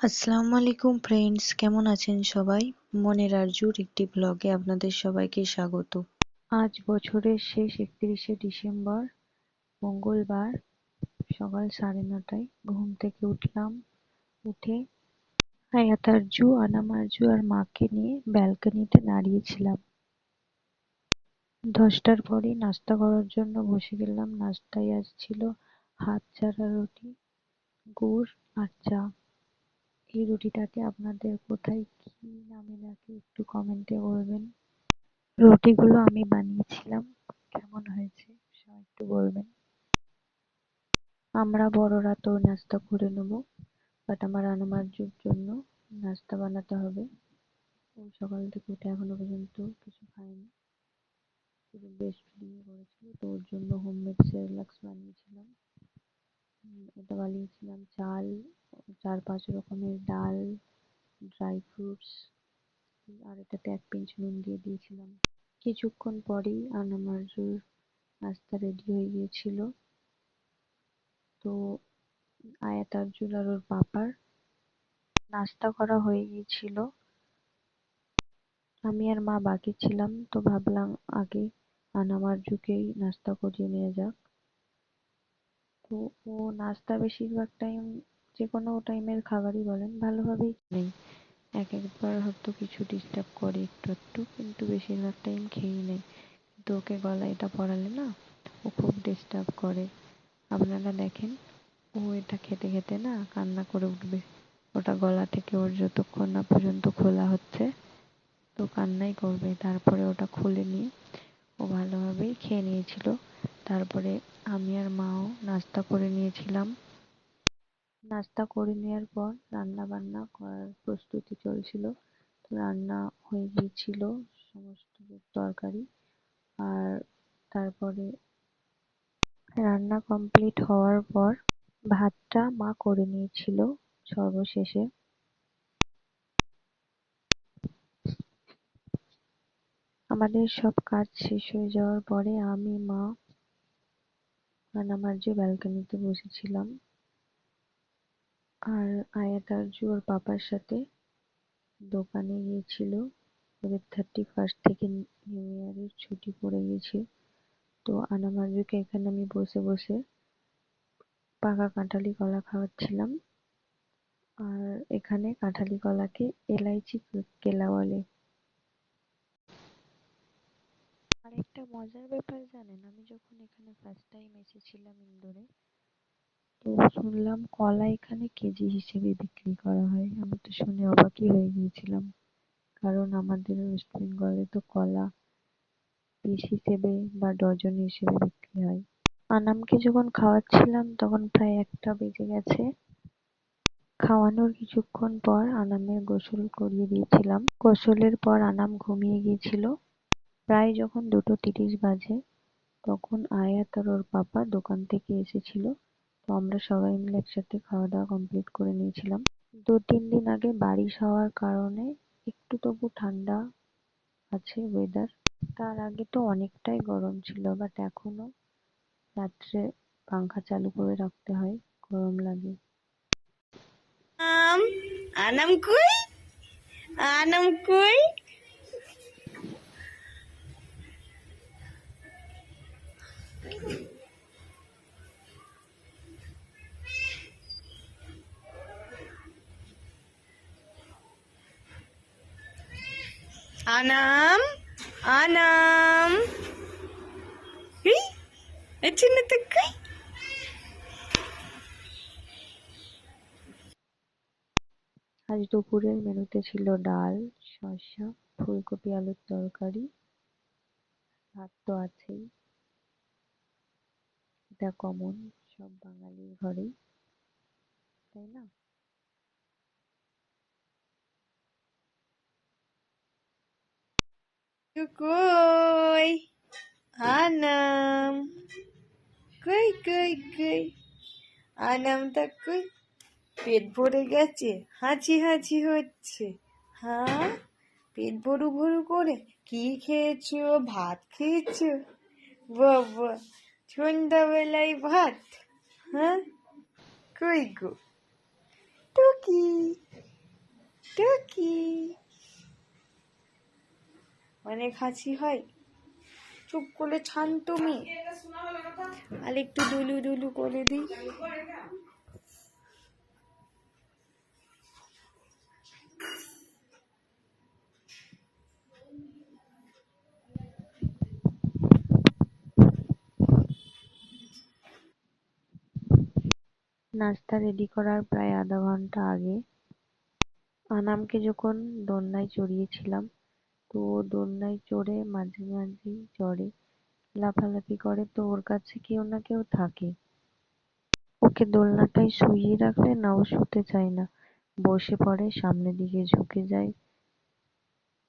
আসসালামু আলাইকুম ফ্রেন্ডস কেমন আছেন সবাই? মনের আরজুর একটি ব্লগে আপনাদের সবাইকে স্বাগত। আজ বছরের শেষ একত্রিশে ডিসেম্বর, মঙ্গলবার, সকাল সাড়ে নটায় ঘুম থেকে উঠলাম, উঠে হায়াত আরজু, আনাম আর মাকে নিয়ে ব্যালকনিতে দাঁড়িয়েছিলাম। দশটার পরেই নাস্তা করার জন্য বসে গেলাম। নাস্তায় আজ ছিল হাত চারা রুটি, গুড় আর চা। এই রুটিটাকে আপনাদের কোথায় কি নামে ডাকে একটু কমেন্টে বলবেন। রুটিগুলো আমি বানিয়েছিলাম, কেমন হয়েছে সবাই একটু বলবেন। আমরা বড়রা তো নাস্তা করে নেব বাট আমার আনামার্জুর জন্য নাস্তা বানাতে হবে। ও সকাল থেকে উঠে এখনও পর্যন্ত কিছু খায়নি। শুধু বেস্ট ফিডিং করেছিল, তো ওর জন্য হোমমেড সেরেলাক্স বানিয়েছিলাম। এটা বানিয়েছিলাম চাল, চার পাঁচ রকমের ডাল ড্রাই ফ্রুটস আর এটাতে এক পিঞ্চ নুন দিয়ে দিয়েছিলাম। কিছুক্ষণ পরেই আনামার্জুর নাস্তা রেডি হয়ে গিয়েছিল। তো আয়াত আরজুল আর ওর পাপার নাস্তা করা হয়ে গিয়েছিল। আমি আর মা বাকি ছিলাম, তো ভাবলাম আগে আনামার্জুকেই নাস্তা করিয়ে নিয়ে যাক। তো ও নাস্তা বেশিরভাগ টাইম যে কোনো টাইমের খাবারই বলেন, ভালোভাবেই নেই। এক একবার হয়তো কিছু ডিস্টার্ব করে একটু একটু, কিন্তু বেশিরভাগ টাইম খেয়েই নেয় কিন্তু ওকে গলায় এটা পরালে না, ও খুব ডিস্টার্ব করে। আপনারা দেখেন, ও এটা খেতে খেতে না কান্না করে উঠবে। ওটা গলা থেকে ওর যতক্ষণ না পর্যন্ত খোলা হচ্ছে, তো কান্নাই করবে। তারপরে ওটা খুলে নিয়ে ও ভালোভাবেই খেয়ে নিয়েছিল। তারপরে আমি আর মাও নাস্তা করে নিয়েছিলাম। নাস্তা করে নেওয়ার পর রান্না বান্না করার প্রস্তুতি চলছিল। তো রান্না হয়ে গিয়েছিল সমস্ত তরকারি আর তারপরে রান্না কমপ্লিট হওয়ার পর ভাতটা মা করে নিয়েছিল সর্বশেষে। আমাদের সব কাজ শেষ হয়ে যাওয়ার পরে আমি, মা আর আমার যে ব্যালকনিতে বসেছিলাম আর আয়াত আরজু ওর পাপার সাথে দোকানে গিয়েছিল। ওদের থার্টি ফার্স্ট থেকে নিউ ইয়ারের ছুটি পড়ে গেছে। তো আনাম আরজুকে এখানে আমি বসে বসে পাকা কাঁঠালি কলা খাওয়াচ্ছিলাম। আর এখানে কাঁঠালি কলাকে এলাইচি কেলা বলে আর একটা মজার ব্যাপার জানেন? আমি যখন এখানে ফার্স্ট টাইম এসেছিলাম ইন্দোরে, তো শুনলাম কলা এখানে কেজি হিসেবে বিক্রি করা হয়। আমি তো শুনে অবাকই হয়ে গিয়েছিলাম। কারণ আমাদের ওয়েস্ট বেঙ্গলে তো কলা পিস হিসেবে বা ডজন হিসেবে বিক্রি হয়। আনামকে যখন খাওয়াচ্ছিলাম, তখন প্রায় একটা বেজে গেছে। খাওয়ানোর কিছুক্ষণ পর আনামের গোসল করিয়ে দিয়েছিলাম। গোসলের পর আনাম ঘুমিয়ে গিয়েছিল। প্রায় যখন দুটো তিরিশ বাজে, তখন আয়াত আর ওর পাপা দোকান থেকে এসেছিল। তো আমরা সবাই মিলে একসাথে খাওয়া দাওয়া কমপ্লিট করে নিয়েছিলাম। দু তিন দিন আগে বারিশ হওয়ার কারণে একটু তবু ঠান্ডা আছে ওয়েদার তার আগে তো অনেকটাই গরম ছিল বাট এখনও রাত্রে পাংখা চালু করে রাখতে হয়, গরম লাগে। আম, আনাম কই? আনাম কই? আনাম আনাম। কই আজ দুপুরের মেনুতে ছিল ডাল, শসা, ফুলকপি, আলুর তরকারি। ভাত তো আছেই। এটা কমন সব বাঙালির ঘরেই। তাই না? কই আনাম কই কই কই আনামটা কই পেট ভরে গেছে হাঁচি হাঁচি হচ্ছে হ্যাঁ পেট ভরু ভরু করে কি খেয়েছো ভাত খেয়েছো বাবা সন্ধ্যাবেলায় ভাত হ্যাঁ কই গো টুকি টুকি অনেক হাসি হয়। চুপ করে ছান তুমি। আর একটু দুলু দুলু করে দিই। নাস্তা রেডি করার প্রায় আধা ঘণ্টা আগে। আনামকে যখন দোলনায় চড়িয়েছিলাম তো ও দোলনায় চড়ে, মাঝে মাঝেই চড়ে লাফালাফি করে। তো ওর কাছে কেউ না কেউ থাকে। ওকে দোলনাটায় শুইয়ে রাখলে না, ও শুতে চায় না। বসে পড়ে, সামনের দিকে ঝুঁকে যায়।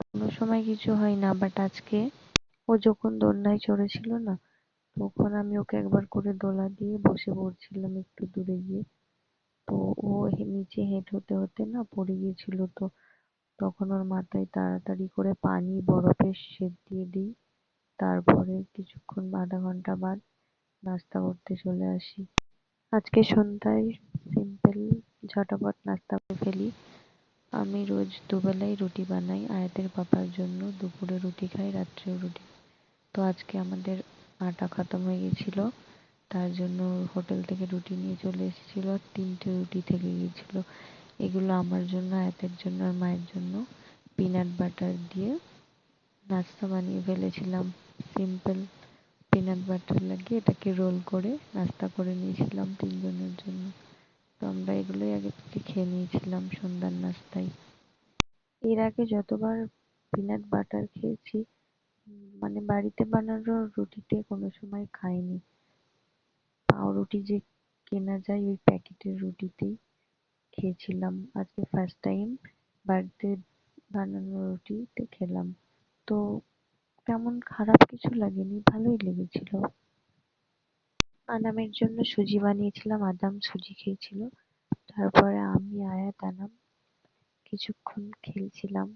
কোনো সময় কিছু হয় না বাট আজকে ও যখন দোলনায় চড়েছিল না, তখন আমি ওকে একবার করে দোলা দিয়ে বসে পড়ছিলাম একটু দূরে গিয়ে। তো ও নিচে হেঁট হতে হতে না পড়ে গিয়েছিল। তো তখন ওর মাথায় তাড়াতাড়ি করে পানি, বরফের সেঁক দিয়ে দিই। তারপরে কিছুক্ষণ আধা ঘণ্টা বাদ নাস্তা করতে চলে আসি। আজকে সন্ধ্যায় সিম্পল ঝটাপট নাস্তা করে ফেলি। আমি রোজ দুবেলাই রুটি বানাই, আয়াতের পাপার জন্য দুপুরে রুটি খাই, রাত্রেও রুটি। তো আজকে আমাদের আটা খতম হয়ে গেছিল। তার জন্য হোটেল থেকে রুটি নিয়ে চলে এসেছিল। তিনটে রুটি থেকে গিয়েছিল। এগুলো আমার জন্য, আয়াতের জন্য আর মায়ের জন্য। পিনাট বাটার দিয়ে নাস্তা বানিয়ে ফেলেছিলাম। সিম্পল পিনাট বাটার লাগিয়ে এটাকে রোল করে নাস্তা করে নিয়েছিলাম তিনজনের জন্য। তো আমরা এগুলোই আগে থেকে খেয়ে নিয়েছিলাম সন্ধ্যার নাস্তায়। এর আগে যতবার পিনাট বাটার খেয়েছি মানে বাড়িতে বানানো রুটিতে কোনো সময় খাইনি। পাউরুটি যে কেনা যায় ওই প্যাকেটের রুটিতেই। খেয়েছিলাম আজকে ফার্স্ট টাইম বাড়িতে বানানো রুটিতে খেলাম। তো তেমন খারাপ কিছু লাগেনি, ভালোই লেগেছিল। আনামের জন্য সুজি বানিয়েছিলাম, আদাম সুজি খেয়েছিল। তারপরে আমি, আয়াত, আনাম কিছুক্ষণ খেলছিলাম।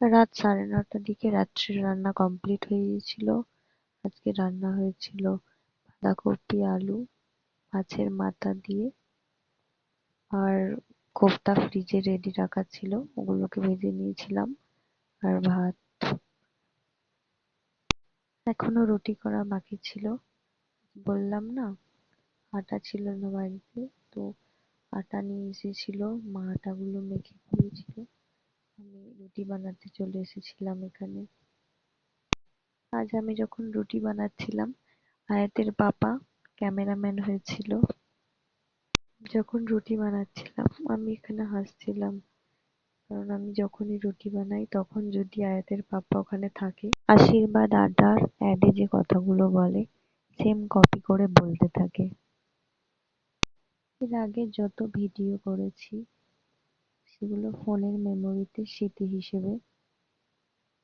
রাত সাড়ে নটার দিকে রাত্রের রান্না কমপ্লিট হয়ে গিয়েছিল। আজকে রান্না হয়েছিল বাঁধাকপি আলু, মাছের মাথা দিয়ে আর কোফতা ফ্রিজে রেডি রাখা ছিল। ওগুলোকে ভেজে নিয়েছিলাম আর ভাত। এখনও রুটি করা বাকি ছিল। বললাম না, আটা ছিল না বাড়িতে, তো আটা নিয়ে এসেছিল। মা আটাগুলো মেখে দিয়েছিল। আমি রুটি বানাতে চলে এসেছিলাম এখানে। আজ আমি যখন রুটি বানাচ্ছিলাম আয়াতের পাপা ক্যামেরাম্যান হয়েছিল। যখন রুটি বানাচ্ছিলাম, আমি এখানে হাসছিলাম। কারণ আমি যখনই রুটি বানাই, তখন যদি আয়াতের পাপা ওখানে থাকে, আশীর্বাদ আড্ডার অ্যাডে যে কথাগুলো বলে সেম কপি করে বলতে থাকে। এর আগে যত ভিডিও করেছি, সেগুলো ফোনের মেমোরিতে স্মৃতি হিসেবে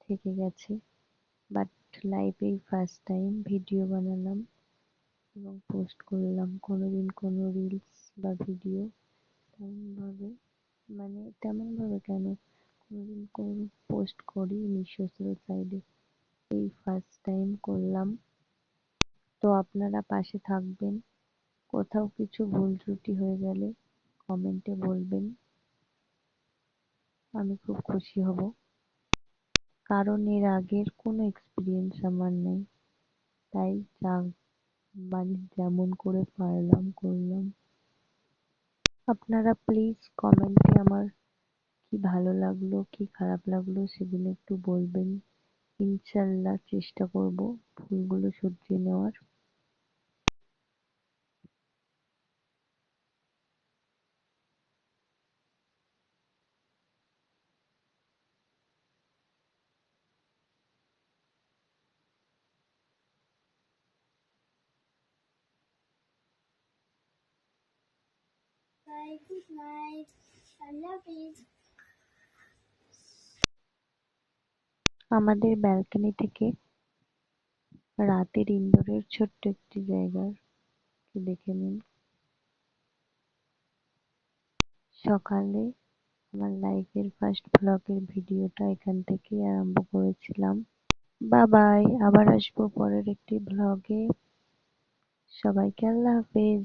থেকে গেছে। বাট লাইভেই ফার্স্ট টাইম ভিডিও বানালাম এবং পোস্ট করলাম। কোনোদিন কোনো রিলস বা ভিডিও তেমনভাবে মানে তেমনভাবে কেন? কোনোদিন কোনো পোস্ট করিনি সোশ্যাল সাইডে এই ফার্স্ট টাইম করলাম। তো আপনারা পাশে থাকবেন। কোথাও কিছু ভুল ত্রুটি হয়ে গেলে কমেন্টে বলবেন। আমি খুব খুশি হব। কারণ এর আগের কোনো এক্সপিরিয়েন্স আমার নেই। তাই যা মানে যেমন করে পারলাম করলাম। আপনারা প্লিজ কমেন্টে আমার কি ভালো লাগল, কি খারাপ লাগল সেগুলো একটু বলবেন। ইনশাল্লাহ চেষ্টা করব ভুলগুলো শুধরে নেওয়ার। Bye. Good night. I love it. আমাদের ব্যালকনি থেকে রাতের ইন্দোরের ছোট্ট একটি জায়গার দেখে নিন সকালে আমার লাইফের ফার্স্ট ব্লগের ভিডিওটা এখান থেকেই আরম্ভ করেছিলাম বা বাই আবার আসব পরের একটি ব্লগে সবাইকে আল্লাহ হাফেজ